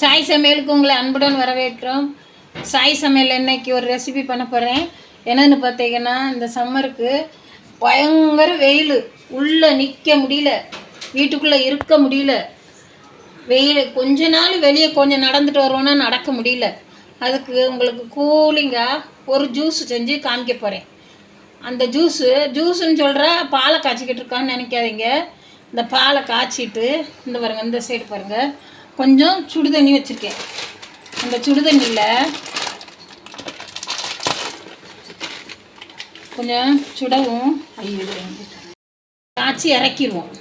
சாய் சமையலுக்கு உங்களை அன்புடன் வரவேற்கிறோம். சாய் சமையல் இன்னைக்கு ஒரு ரெசிபி பண்ண போகிறேன் என்னென்னு பார்த்தீங்கன்னா இந்த சம்மருக்கு பயங்கர வெயில். உள்ளே நிற்க முடியல. வீட்டுக்குள்ளே இருக்க முடியல. வெயில் கொஞ்ச நாள் வெளியே கொஞ்சம் நடந்துட்டு வருவோன்னா நடக்க முடியல. அதுக்கு உங்களுக்கு கூலிங்காக ஒரு ஜூஸ் செஞ்சு காமிக்க போகிறேன் அந்த ஜூஸு ஜூஸுன்னு சொல்கிற பாலை காய்ச்சிக்கிட்டு இருக்கான்னு நினைக்காதீங்க. இந்த பாலை காய்ச்சிட்டு இந்த பாருங்கள் இந்த சைடு பாருங்கள் கொஞ்சம் சுடு தண்ணி வச்சுருக்கேன். அந்த சுடு தண்ணியில் கொஞ்சம் சுடவும் காய்ச்சி இறக்கிடுவோம்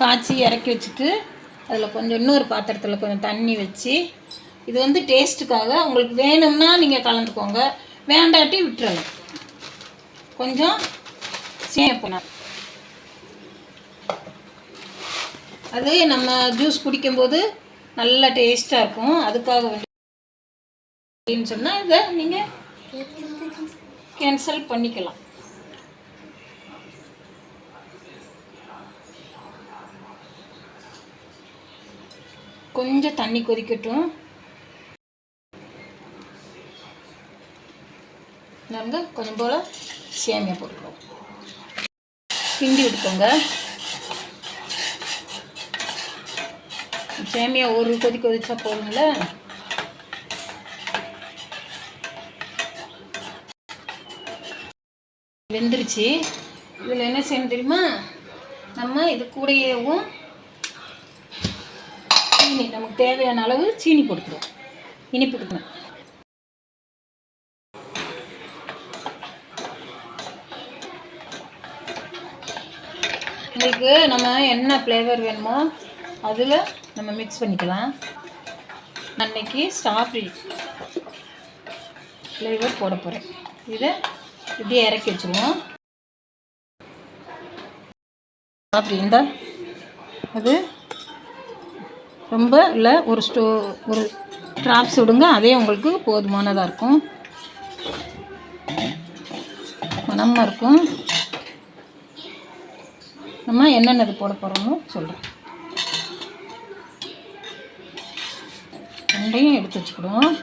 காய்ச்சி இறக்கி வச்சுட்டு அதில் கொஞ்சம் இன்னொரு பாத்திரத்தில் கொஞ்சம் தண்ணி வச்சு இது வந்து டேஸ்ட்டுக்காக உங்களுக்கு வேணும்னா நீங்கள் கலந்துக்கோங்க. வேண்டாட்டி விட்டுறலாம். கொஞ்சம் சேப்போனா அது நம்ம ஜூஸ் குடிக்கும்போது நல்ல டேஸ்ட்டாக இருக்கும். அதுக்காக வேண்டி அப்படின்னு சொன்னால் இதை நீங்கள் கேன்சல் பண்ணிக்கலாம். கொஞ்சம் தண்ணி கொதிக்கட்டும். நாங்கள் கொஞ்சம் போல் சேமியா போட்டுக்கிறோம் கிண்டி விட்டுக்கோங்க சேமியா ஒரு கொதி கொதிச்சா போதுங்கள வெந்துருச்சு. இதில் என்ன செய்யணும் தெரியுமா? நம்ம இது கூடயேவும் சீனி நமக்கு தேவையான அளவு சீனி போட்டுக்கிறோம் கொடுக்கணும் உங்களுக்கு நம்ம என்ன ஃப்ளேவர் வேணுமோ அதில் நம்ம மிக்ஸ் பண்ணிக்கலாம். அன்னைக்கு ஸ்ட்ராபெரி ஃப்ளேவர் போட போகிறேன் இதை இப்படியே இறக்கி வச்சுருவோம். ஸ்ட்ராபெரி இருந்தால் அது ரொம்ப இல்லை ஒரு ஸ்டோ ஒரு ட்ராப்ஸ் விடுங்க அதே உங்களுக்கு போதுமானதாக இருக்கும். மனமாக இருக்கும். நம்ம என்னென்னது போட போகிறோமோ சொல்கிறேன் ரெண்டையும் எடுத்து வச்சுக்கிடுவோம்.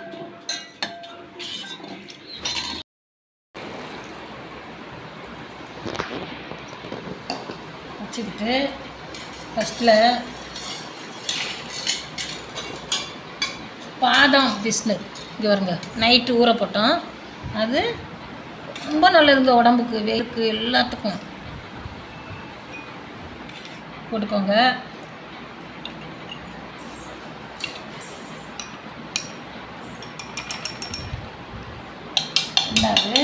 வச்சுக்கிட்டு ஃபஸ்ட்டில் பாதாம் பிஸ்னு இங்கே வருங்க நைட்டு ஊற போட்டோம். அது ரொம்ப நல்லதுங்க உடம்புக்கு வேர்க்கு எல்லாத்துக்கும். போட்டுக்கோங்க. ரெண்டாவது.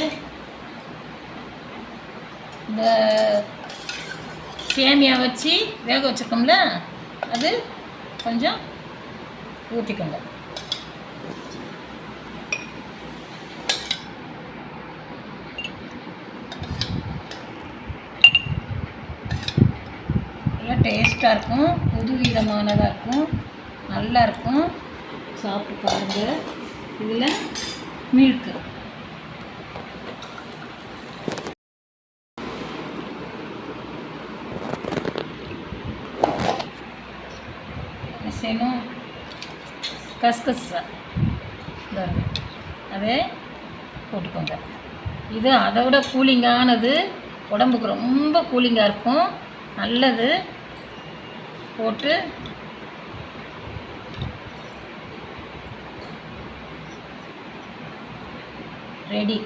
இந்த சேமியா வச்சு வேக வச்சுருக்கோம்ல அது கொஞ்சம் ஊற்றிக்கோங்க நல்லா டேஸ்ட்டாக இருக்கும். புது விதமானதாக இருக்கும். நல்லாயிருக்கும் சாப்பிட்டு பாருங்கள் இதில் மில்க்கு செய்யணும் கஸ்கஸ் அதே போட்டுக்கோங்க. இது அதை விட கூலிங்கானது உடம்புக்கு ரொம்ப கூலிங்காக இருக்கும். நல்லது. போட்டு ரெடி.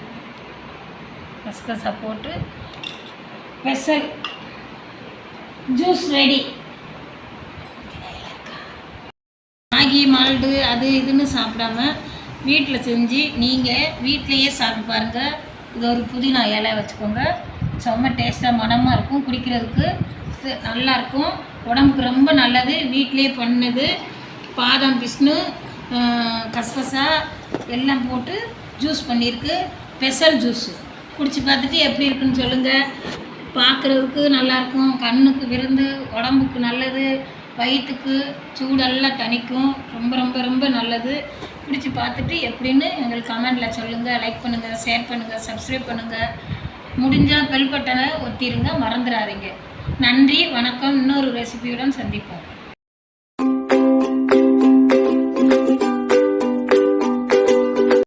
கசகசா போட்டு பெசல் ஜூஸ் ரெடி. ராகி மால்டு அது இதுன்னு சாப்பிடாம வீட்டில் செஞ்சு நீங்கள் வீட்டிலையே சாப்பிட்டு பாருங்கள் இது ஒரு புதினா இலை வச்சுக்கோங்க. செம்ம டேஸ்ட்டாக மனமாக இருக்கும். குடிக்கிறதுக்கு நல்லாயிருக்கும் உடம்புக்கு ரொம்ப நல்லது வீட்டிலே பண்ணுது. பாதாம் பிஸ்னு கசகசா எல்லாம் போட்டு ஜூஸ் பண்ணியிருக்கு. ஸ்பெஷல் ஜூஸு குடிச்சு பார்த்துட்டு எப்படி இருக்குன்னு சொல்லுங்கள் பார்க்குறதுக்கு நல்லாயிருக்கும் கண்ணுக்கு விருந்து உடம்புக்கு நல்லது. வயிற்றுக்கு சூடெல்லாம் தணிக்கும். ரொம்ப ரொம்ப ரொம்ப நல்லது. குடிச்சு பார்த்துட்டு எப்படின்னு எங்களுக்கு கமெண்டில் சொல்லுங்கள் லைக் பண்ணுங்கள் ஷேர் பண்ணுங்கள் சப்ஸ்கிரைப் பண்ணுங்கள் முடிஞ்சால் பெல் பட்டனை ஒத்திருங்க. மறந்துடாதீங்க. நன்றி வணக்கம். இன்னொரு ரெசிபியுடன் சந்திப்போம்.